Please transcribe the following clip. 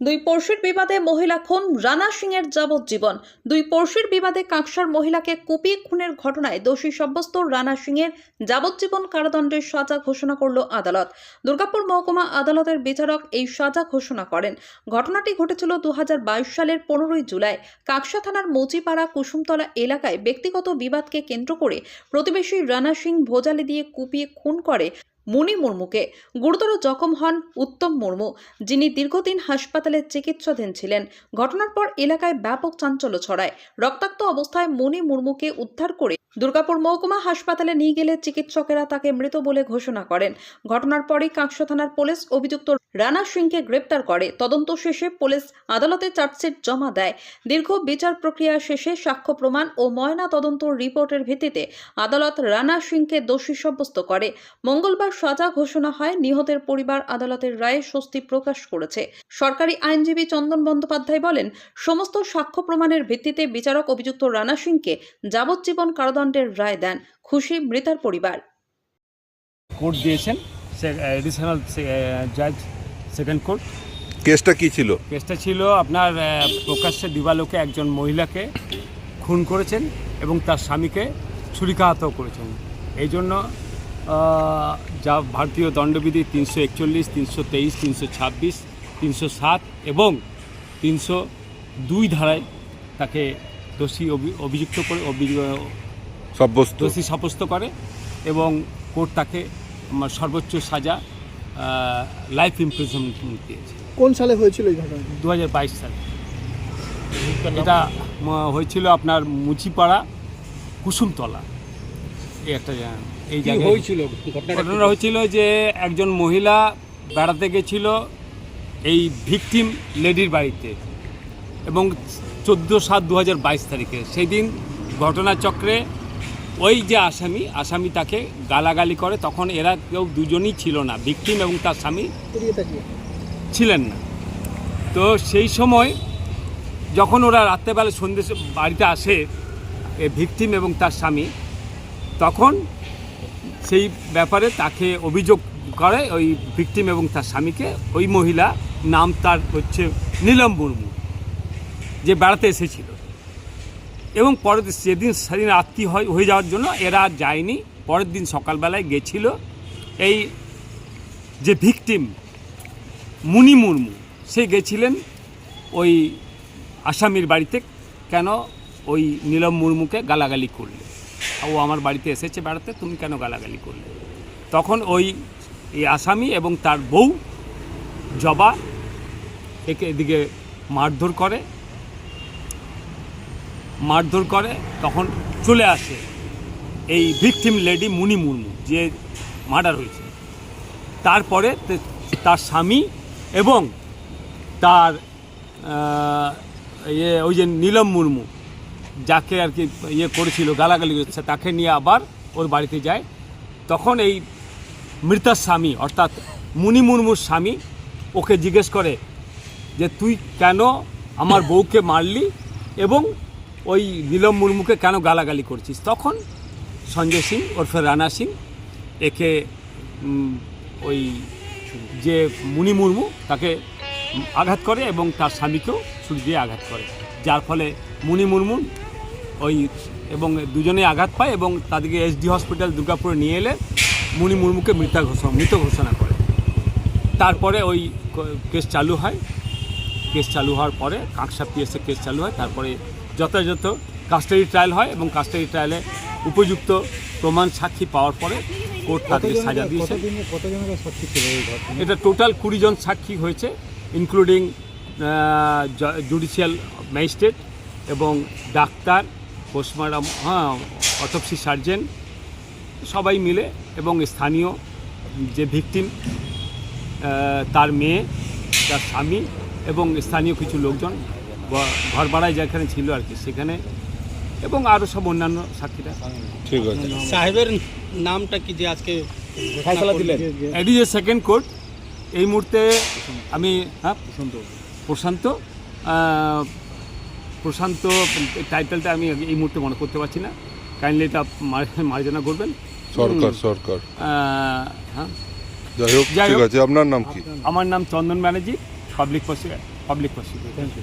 দুই পড়শির বিবাদে মহিলা খুন, রানা সিং এর যাবজ্জীবন। দুই পড়শির বিবাদে কাকসার মহিলাকে কুপিয়ে খুনের ঘটনায় দোষী সাব্যস্ত রানা সিং এর যাবজ্জীবন কারাদণ্ডের সাজা ঘোষণা করল আদালত। দুর্গাপুর মহকুমা আদালতের বিচারক এই সাজা ঘোষণা করেন। ঘটনাটি ঘটেছিল দুই হাজার বাইশ সালের পনেরোই জুলাই। কাকসা থানার মুচিপাড়া কুসুমতলা এলাকায় ব্যক্তিগত বিবাদকে কেন্দ্র করে প্রতিবেশী রানা সিং ভোজালি দিয়ে কুপিয়ে খুন করে। মুনি মুর্মুকে। গুরুতর জখম হন উত্তম মুর্মু, যিনি দীর্ঘদিন হাসপাতালে চিকিৎসাধীন ছিলেন। ঘটনার পর এলাকায় ব্যাপক চাঞ্চল্য ছড়ায়। রক্তাক্ত অবস্থায় মুনি মুর্মুকে উদ্ধার করে দুর্গাপুর মহকুমা হাসপাতালে নিয়ে গেলে চিকিৎসকেরা তাকে মৃত বলে ঘোষণা করেন। ঘটনার পরই কাকসা থানার পুলিশ অভিযুক্ত রানা সিংকে গ্রেপ্তার করে। তদন্ত শেষে পুলিশ আদালতে চার্জশিট জমা দেয়। দীর্ঘ বিচার প্রক্রিয়া শেষে সাক্ষ্য প্রমাণ ও ময়না তদন্ত রিপোর্টের ভিত্তিতে আদালত রানা সিংকে দোষী সাব্যস্ত করে। মঙ্গলবার সাজা ঘোষণা হয় নিহতের পরিবার আদালতের রায়ে স্বস্তি প্রকাশ করেছে। সরকারি আইনজীবী চন্দন বন্দ্যোপাধ্যায় বলেন সমস্ত সাক্ষ্য প্রমাণের ভিত্তিতে বিচারক অভিযুক্ত রানা সিংকে যাবজ্জীবন কারাদণ্ডের রায় দেন খুশি মৃতার পরিবার। কোর্ট দিয়েছেন এডিশনাল জাজ সেকেন্ড কোর্ট কেসটা কি ছিল? কেসটা ছিল আপনার প্রকাশ্যে দিবালোকে একজন মহিলাকে খুন করেছেন এবং তার স্বামীকে ছুরিকাহত করেছেন। এই জন্য যা ভারতীয় দণ্ডবিধি তিনশো একচল্লিশ তিনশো তেইশ তিনশো ছাব্বিশ তিনশো সাত এবং তিনশো দুই ধারায় তাকে দোষী অভি- অভিযুক্ত করে অভি- সাব্যস্ত। দোষী সাব্যস্ত করে এবং কোর্ট তাকে আমার সর্বোচ্চ সাজা লাইফ ইমপ্রিজনমেন্ট দিয়েছে। কোন সালে হয়েছিল এই ঘটনা দু হাজার বাইশ সালে। এটা হয়েছিল আপনার মুচিপাড়া কুসুমতলা। এই একটা এই জায়গায় হয়েছিল? ঘটনা হয়েছিল যে একজন মহিলা বেড়াতে গেছিল এই ভিকটিম লেডির বাড়িতে এবং চোদ্দ সাত দু হাজার বাইশ তারিখে। সেই দিন ঘটনাচক্রে ওই যে আসামি আসামি তাকে গালাগালি করে তখন এরা কেউ দুজনই ছিল না ভিকটিম এবং তার স্বামী ছিলেন না। তো সেই সময় যখন ওরা রাত্রেবেলা সন্ধ্যে বাড়িতে আসে এ ভিকটিম এবং তার স্বামী তখন সেই ব্যাপারে তাকে অভিযোগ করে ওই ভিকটিম এবং তার স্বামীকে, ওই মহিলা নাম তার হচ্ছে নীলম মুর্মু, যে বেড়াতে এসেছিল। এবং পরের দিন- সেদিন সেদিন রাত্রি হয়, হয়ে যাওয়ার জন্য এরা যায়নি। পরের দিন সকালবেলায় গেছিল এই যে ভিকটিম মুনি মুর্মু, সে গেছিলেন ওই আসামির বাড়িতে, কেন ওই নীলম মুর্মুকে গালাগালি করলে ও আমার বাড়িতে এসেছে বেড়াতে, তুমি কেন গালাগালি করলে? তখন ওই এই আসামি এবং তার বউ জবা একে এদিকে মারধর করে মারধর করে, তখন চলে আসে এই ভিকটিম লেডি মুনি মুর্মু, যে মার্ডার হয়েছে। তারপরে তার স্বামী এবং তার ইয়ে ওই যে নীলম মুর্মু যাকে আর কি ইয়ে করেছিল, গালাগালি করেছে, তাকে নিয়ে আবার ওর বাড়িতে যায়। তখন এই মৃতার স্বামী, অর্থাৎ মুনি মুর্মুর স্বামী ওকে জিজ্ঞেস করে যে, তুই কেন আমার বউকে মারলি এবং ওই নীলম মুর্মুকে কেন গালাগালি করছিস? তখন সঞ্জয় সিং ওরফে রানা সিং, একে ওই যে মুনি মুর্মু, তাকে আঘাত করে এবং তার স্বামীকেও ছুরি দিয়ে আঘাত করে। যার ফলে মুনি মুর্মু ওই এবং দুজনে আঘাত পায় এবং তাদেরকে এসডি হসপিটাল দুর্গাপুরে নিয়ে এলে মুনি মুর্মুকে মৃত ঘোষণা মৃত ঘোষণা করে। তারপরে ওই কেস চালু হয়। কেস চালু হওয়ার পরে কাঁকসা পিএসএ কেস চালু হয়। তারপরে যথাযথ কাস্টাডি ট্রায়াল হয় এবং কাস্টাডি ট্রায়ালে উপযুক্ত প্রমাণ সাক্ষী পাওয়ার পরে কোর্ট তাদেরকে সাজা দিয়েছে। এটা টোটাল কুড়ি জন সাক্ষী হয়েছে ইনক্লুডিং জুডিশিয়াল ম্যাজিস্ট্রেট এবং ডাক্তার পোস্টমর্টম হ্যাঁ অটপসি সার্জেন সবাই মিলে এবং স্থানীয় যে ভিকটিম তার মেয়ে তার স্বামী এবং স্থানীয় কিছু লোকজন ঘর ভাড়ায় যেখানে ছিল আর কি সেখানে এবং আরও সব অন্যান্য সাক্ষীরা। ঠিক আছে। সাহেবের নামটা কি যে আজকে ফয়সালা দিলেন? এটি যে সেকেন্ড কোর্ট এই মুহূর্তে আমি হ্যাঁ প্রশান্ত আহ, প্রশান্ত টাইটেলটা আমি এই মুহূর্তে মনে করতে পারছি না। কাইন্ডলি এটা মার- মার্জনা করবেন। সরকার সরকার। হ্যাঁ। যাই হোক ঠিক আছে আপনার নাম কি? আমার নাম Chandan Banerjee public public prosecutor thank you